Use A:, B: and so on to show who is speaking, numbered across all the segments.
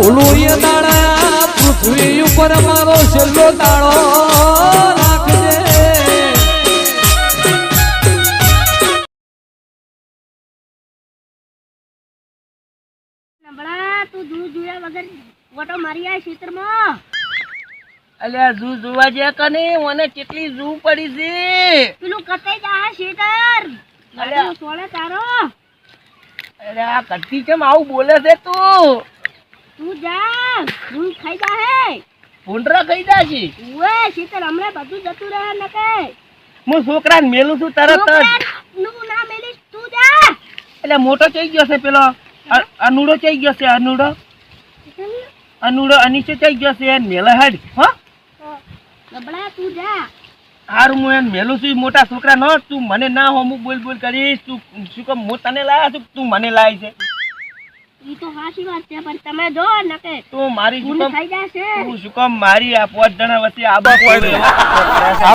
A: એ દાડા પૃથ્વી ઉપર મારો છેલ્લો દાડો રાખજે.
B: તું દૂધ જોયા વગર વટો મારી આય ખેતરમાં.
C: અલ્યા ઝૂ જોવા જ્યાં કને મને કેટલી ઝૂ પડી છે.
B: પેલું કતાઈ જા ખેતર?
C: અલ્યા.
B: સોળે તારો.
C: આ કેમ આવું બોલે છે તું?
B: તું જા હું ખાઈ જા હે.
C: ભૂંડરા ખાઈ જા છે.
B: ઓએ શીતલ હમણાં બધું જતું રહે ન કે.
C: હું છોકરાને મેલું છું તરત જ.
B: નું ના મેલીશ તું જા.
C: એટલે મોટો ચઈ ગયો છે પેલો? અનુડો ચઈ ગયો છે અનુડો? અનુડો અનીચે ચઈ ગયો છે એને મેલા હેડ. હો?
B: નબળા તું જા.
C: હારું હું એને મેલું છું મોટા છોકરા નો તું મને ના હો હું બોલ બોલ કરીશ. તું શું કમ હું તને લાયા છું તું મને લાય છે?
B: ઈ તો હાચી વાત છે પણ તમે જો ન
C: તું મારી શું કામ
B: ખાઈ જાશે.
C: તું શું કામ મારી આ પાંચ જણા વચ્ચે આબા કોઈ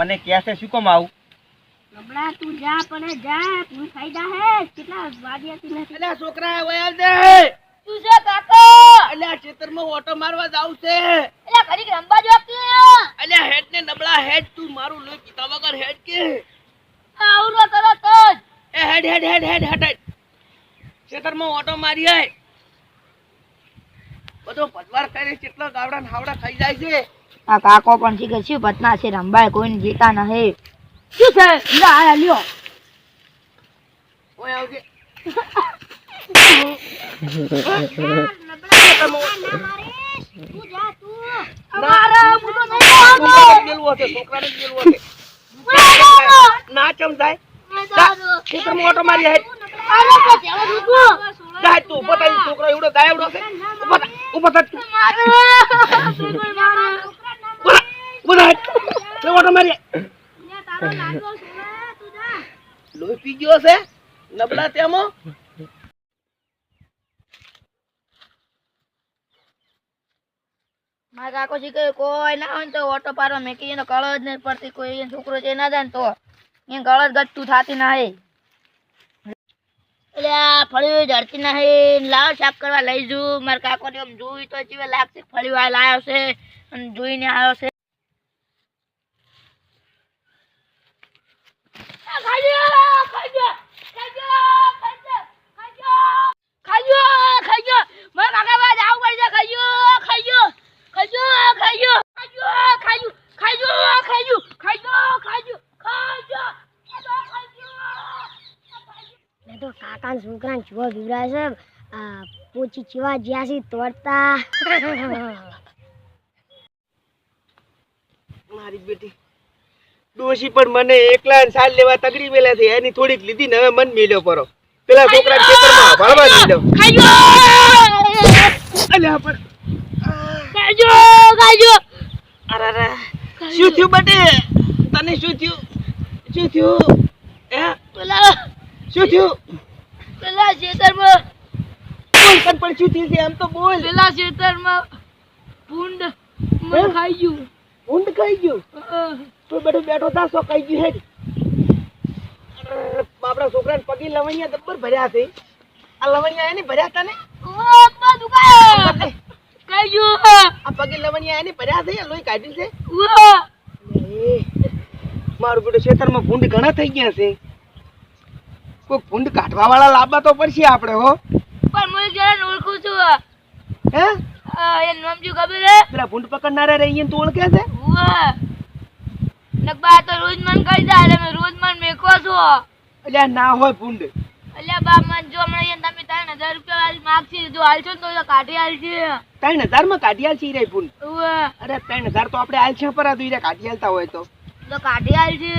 C: મને કહે શું કામ આવું?
B: નબળા તું જા પણ જા તું ખાઈ જા હે કેટલા વાગ્યાથી નથી.
C: એટલે છોકરા વયા દે.
B: તું છે કાકો.
C: એટલે ખેતરમાં ઓટો મારવા જાવ છે.
B: એટલે ઘડીક રંબા જો કે
C: હેડ ને નબળા હેડ તું મારું લોહી પીતા વગર હેડ કે.
B: આવું ન કરો તો
C: એ હેડ હેડ હેડ હેડ હેડ હેડ ખેતરમાં ઓટો મારી આય. બધો પતવાર કરીને કેટલો ગાવડા ને હાવડા ખાઈ જાય છે.
D: આ કાકો પણ શીખે શું પતના છે રંબાય કોઈને જીતા નહીં.
B: શું છે? લ્યો
C: ઓય આવજે. ના મારી જાય તું થાય છોકરો એવડો ગાયવડો છે. ઊભો થા ઊભો થા તું ઊભો થા, ઊભો થા હેડ. લે ઓટો મારી. લોહી પી ગયો છે નબળા
D: કોઈ ના હોય તો ઓટો પાડવા એનો કળ નહીં પડતી કોઈ છોકરો છે ના જાય તો. એ કળ જ થતી ના આ ફળિયું જડતી નહીં. લાવ સાફ કરવા લઈ જુ મારા કાકો ને આમ જોઈ તો જીવે લાગશે ફળિયું આ લાવ્યો
B: તો કાકા છોકરા ચુવા બીવડાય છે આ પોચી ચીવા જ્યાં છે તોડતા?
C: મારી બેટી ડોશી પણ મને એકલા સાલ લેવા તગડી મેલા છે એની થોડીક લીધી ને હવે મન મેલ્યો પરો. પેલા છોકરા ખેતરમાં ભરવા દીધો અલ્યા પણ અરે અરે શું થયું બટે? તને શું થયું? શું થયું? હે? શું થયું?
D: પેલા ખેતરમાં
C: તને પણ શું થયું છે? એમ તો બોલ.
D: પેલા ખેતરમાં ભૂંડ મને? ખાઈ ગયું.
C: ઊંડ ખાઈ ગયું? તો બેઠો બેઠો તા સો ખાઈ ગયું હેડ. આપણા છોકરાને પગી લવણિયા દબ્બર ભર્યા છે. આ લવણિયા એને ભર્યા હતા ને?
D: ખાઈ ગયું?
C: આ પગી લવણિયા એને ભર્યા છે લોહી કાઢી છે. મારું બેટું ખેતરમાં ભૂંડ ઘણા થઈ ગયા છે. કોઈ ભૂંડ કાઢવા વાળા લાવવા તો પડશે આપણે હો.
D: છું
C: હે?
D: આ નામ શું ખબર હે
C: પેલા ભૂંડ પકડનારા રહી તું ઓળખે છે?
D: ઉવા. નકબા તો રોજ મન કરી દે એટલે મેં રોજ મન મેકો છો.
C: અલ્યા ના હોય ભૂંડ.
D: અલ્યા બા મન જો હમણાં તમે રૂપિયા વાળી માગશી જો હાલશો ને તો કાઢી હાલશે.
C: ત્રણ હજારમાં કાઢી છે રે ભૂંડ?
D: ઉવા.
C: અરે ત્રણ હજાર તો આપણે છે પર આ તું કાઢી હોય તો.
D: તો કાઢી હાલશે.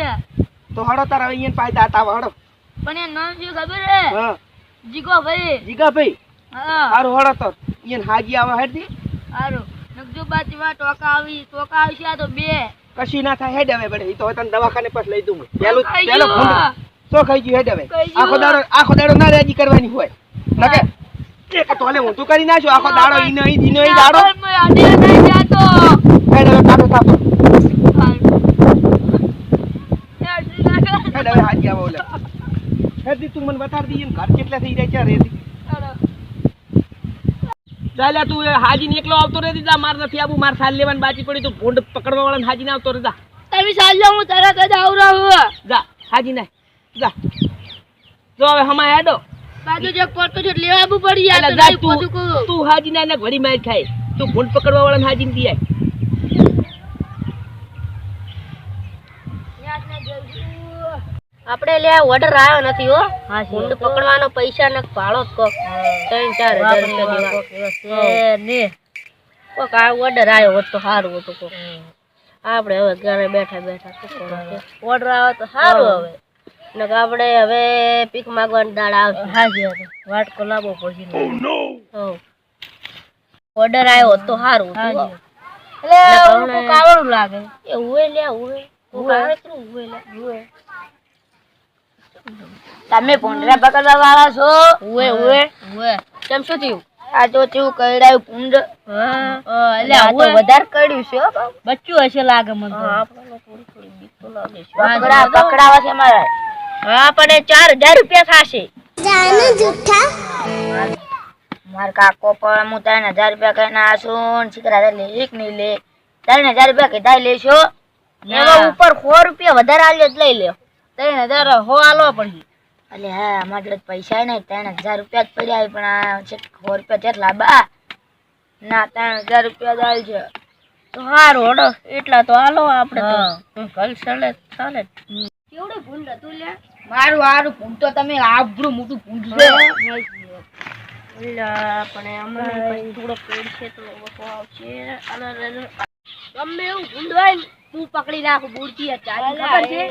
C: તો હડો તારા અહીંયા પાયદા હતા હડો.
D: પણ એ નામ શું ખબર હે
C: હા.
D: જીગો ભાઈ
C: જીગા ભાઈ હારું હડો તો. અહીંયા હાજી આવે હેડતી
D: સારું નકજો બાજુ માં ટોકા આવી ટોકા આવશે આ તો બે.
C: કશી ના થાય હેડ હવે બેટા ઈ તો તને દવાખાને પાસ લઈ દઉં પેલું પેલો. ભૂંડ. સો ખાઈ ગયું હેડ હવે. આખો દાડો આખો દાડો ના રેજી કરવાની હોય. નકે એક તો હલે હું તું કરી નાખ્યો આખો દાડો ઈ નહીં ઈ નહીં દાડો હેડ હવે કાઢો થાપ. હેડ હવે હાજી આવો લે હેડ દી તું મને બતાડી દઈએ ઘર કેટલા થઈ જાય છે રેતી. ચાલ્યા તું હાજી એકલો આવતો રહેતી જા માર નથી આવું માર સાલ લેવાની બાજી પડી તો ભોંડ પકડવા વાળાને હાજીને આવતો રહે
B: તમે સાલ લો હું તરત જ આવરાવું
C: જા હાજી ને જા. જો હવે હમા હેડો
B: બાજુ જે પડતો છે લેવા આવું પડી યાર તો
C: તું હાજી. હાજી ને એને ઘડી માર ખાય. તું ભૂંડ પકડવા વાળા હાજી ને દી આય.
B: આપણે લે ઓર્ડર આવ્યો નથી હો. ઊંડ પકડવાનો પૈસા ને ભાડો જ કોક. ત્રણ ચાર હજાર રૂપિયા ને. કોક આ ઓર્ડર આવ્યો હોત તો સારું હતું કોક. આપણે હવે ઘરે બેઠા બેઠા શું કરવાનું ઓર્ડર આવે તો સારું હવે. નક આપણે હવે પીક માંગવાની દાળ આવશે. હાજી વાટકો લાવવો પડશે ઓર્ડર આવ્યો હોત તો સારું હતું એટલે કાવડું લાગે. એ ઉવે લે ઉવે. તો ઉવે લે ઉવે. તમે ભૂંડરા પકડવા વાળા છો? ઓએ ઓએ ઓએ કેમ શું થયું? આ તો થયું કઈડાયું ભૂંડ. એટલે આ તો વધારે કઈડ્યું છે હો બચ્ચું હશે લાગે મને તો. આપણને થોડી થોડી બીક તો લાગે છે. પકડા પકડાવા છે મારા. હા પણ ચાર હજાર રૂપિયા થાશે માર કાકો પણ હું ત્રણ હજાર રૂપિયા કહીને આશું છીકરા લે એક નહીં લે. ત્રણ હજાર રૂપિયા કીધા લેશો એવા ઉપર સો રૂપિયા વધારે આલ્યો જ લઈ લ્યો. ત્રણ હજાર હો આલો પણ એટલે હા અમારા જોડે પૈસા નહીં ત્રણ હજાર રૂપિયા જ પડ્યા છે, પણ આ છે સો રૂપિયા જેટલા બા. ના ત્રણ હજાર રૂપિયા જ આલ છે. તો સારું હડો. એટલા તો હાલો આપણે તો. કલ ચાલે ચાલે. કેવડું ભૂંડ હતું લે મારું હારું ભૂંડ તો તમે આબરું મોટું ભૂંડ છે. પણ અમને થોડો પેડ છે તો ઓછો આવશે. અને- ગમે એવું ભૂંડ હોય ને તું પકડી નાખ બુડતી ચાલે ખબર છે?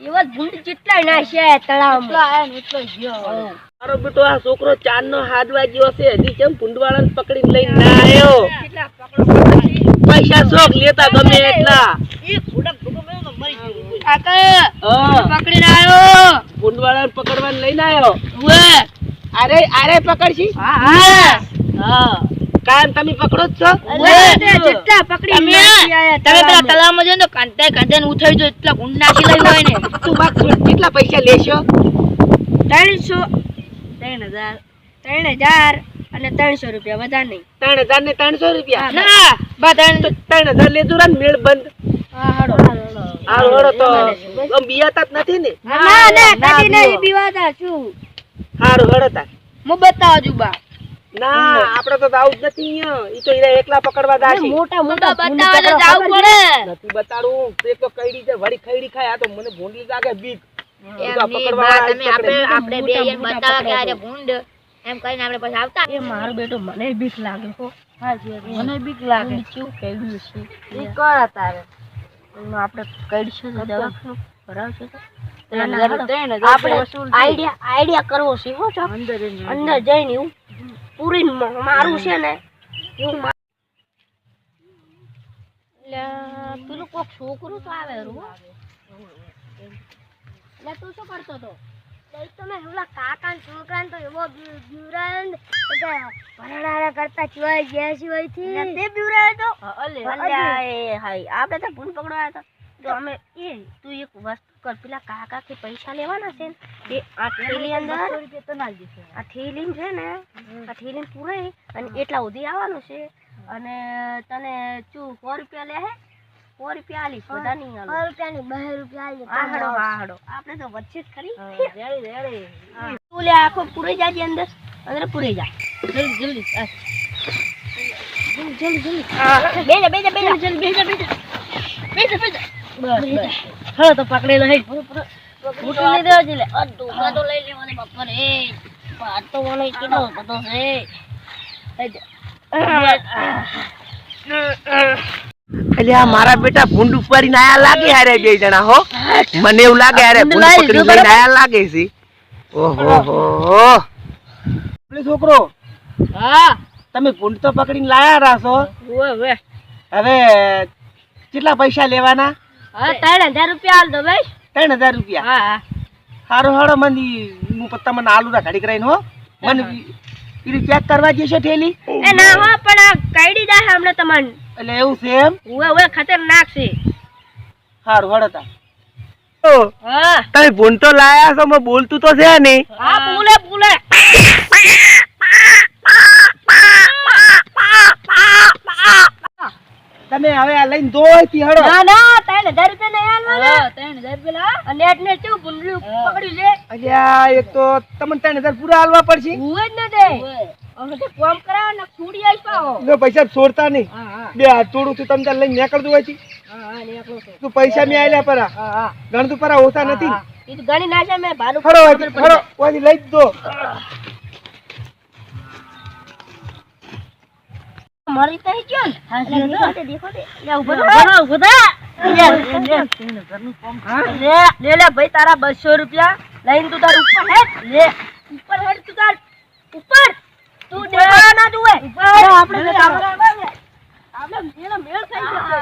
B: એવા ભૂંડ જેટલા નાખ્યા તળાવમાં? એટલો ગયો
C: મારો બેટો આ છોકરો ચાંદ નો હાથ વાગ્યો છે હજી કેમ પકડીને લઈને ના આવ્યો પૈસા શોખ લેતા ગમે એટલા.
B: પકડીને આવ્યો
C: ભૂંડવાળાને પકડવા લઈને આવ્યો અરે અરે પકડશી?
B: હા હા.
C: હા. કાયમ તમે પકડો જ છો?
B: જેટલા પકડી તમે પેલા જઈને કાંતે કાંતે ને ઉઠાઈ જો એટલા ગુંડ નાખી લઈ હોય ને.
C: તું બાપ કેટલા પૈસા લેશો?
B: ત્રણસો ત્રણ હજાર ત્રણ હજાર અને ત્રણસો રૂપિયા વધારે નહીં.
C: ત્રણ હજાર ને ત્રણસો રૂપિયા?
B: ના બા ત્રણ
C: ત્રણ હજાર લેજો ને મેળ બંધ.
B: હારો હડો
C: તો બિયાતા જ નથી ને?
B: ના ના નથી ને બીવાતા છું.
C: હારું હડતા
B: હું બતાવજો બા.
C: ના આપડે તો આવું જ નથી અહીંયા. ઈ તો ઈરા એકલા પકડવા જાશે.
B: મોટા મોટા બતાવા તો જાવું પડે.
C: નથી બતાડું. તે તો કઈડી છે વળી ખઈડી ખાય. આ તો મને ભૂંડી લાગે બીક.
B: એમ
C: તો
B: બા, તમે આપણે આપણે બે એને બતાવા કે આરે ભૂંડ. એમ કરીને આપણે પછી આવતા. એ મારો બેટો મને બીક લાગે. હો. મને બીક લાગે. શું કેવું છે એ કર તારે આપણે કઈડશું તો. દવાખાનું ભરાવશું તો? આપણે આઈડિયા આઈડિયા કરવો છે હો અંદર જઈને પૂરી મારું છે ને એવું પેલું કોક છોકરું તો આવે રૂ. એટલે તું શું કરતો હતો
E: તમે પેલા કાકા છોકરા તો એવો બીવરાન ભરણારા કરતા ચુવાઈ ગયા છે થી
B: તે તો? હાય આપણે તો ભૂંડ પકડવા હતા. તો અમે એ તું એક વસ્તુ કર. પેલા કાકા થી પૈસા લેવાના છે ને આ થેલી અંદર આ થેલી છે ને આ થેલી પૂરાઈ અને એટલા સુધી આવવાનું છે. અને તને ચું સો રૂપિયા લે હે? સો રૂપિયા આલી બધા નહીં
E: સો
B: રૂપિયા
E: રૂપિયાની બે રૂપિયા આલી
B: આહડો આહડો. આપણે તો વચ્ચે જ ખરી. હા. તું લે આખો પૂરી જાજે અંદર. અંદર પૂરી જા. જલ્દી જલ્દી. જલ્દી જલ્દી હા. બેજા બેજા બેજા. જલ્દી બેજા બેજા. બેજા બેજા. બસ બસ. તો પકડેલો હે ફૂટી લઈ દેવા લે આ ડોકા તો લઈ લેવાને બાપા રે. આ તો મને કેટલો બધો છે.
C: મારા બેટા ભૂંડ ઉપાડીને આયા લાગે હારે બે જણા હો? મને એવું લાગે હારે ભૂંડ લઈને આયા લાગે છે. ઓહો હો છોકરો.
B: હા?
C: તમે ભૂંડ તો પકડીને લાયા રાસો હવે કેટલા પૈસા લેવાના?
B: હા ત્રણ હજાર રૂપિયા હાલ દો ભાઈ.
C: ત્રણ હજાર રૂપિયા?
B: હા હા.
C: હારો હારો મને હું પત્તા મને આલુ ના ઘડી કરાઈને હો. મને ઈ ચેક કરવા જશે ઠેલી?
B: એ ના હો પણ આ કાઢી દા હમણાં તમને.
C: એટલે એવું છે એમ?
B: ઓવે ખતરનાક છે.
C: હારું વળતા
B: હા.
C: તમે ભૂંડ તો લાયા છો બોલતું તો છે ને
B: હા બોલે પૂલે
C: હવે આ લઈને દોયથી હળો
B: ના ના ત્રણ હજાર રૂપિયા લઈ આલવાના.
D: હા, ત્રણ હજાર રૂપિયા લાવો.
B: અને નેટ ને કેવું ભૂંડલું. પકડ્યું છે?
C: અલ્યા એક તો તમને ત્રણ હજાર પૂરા આલવા પડશે.
B: હું જ ન દે. તો કોમ કરાવો ને છોડી
C: પૈસા છોડતા નહીં.
B: હા હા.
C: બે હાથ તોડું તું તમને લઈને નીકળતું હોય છે
B: હા હા નીકળો
C: તું પૈસા મેં આલ્યા પરા.
B: હા હા.
C: ગણતું પરા હોતા નથી.
B: હા. તો ગણી નાખ્યા મેં ભાડું
C: ખરો ખરો ઓથી લઈ દો.
B: મારી તો ગયો ને
D: હા,
B: એટલે
D: છે તો.
B: દેખો તે, દેખો તે. લે, ઊભો થા.
D: થા, ઊભો થા.
B: લે, લે, લે. લે, લે, લે, ભાઈ તારા બસો રૂપિયા લઈને તું તાર ઉપર હેડ લે ઉપર હેડ તું તાર ઉપર તું. આપણે આપણે મેળ થઈ જશે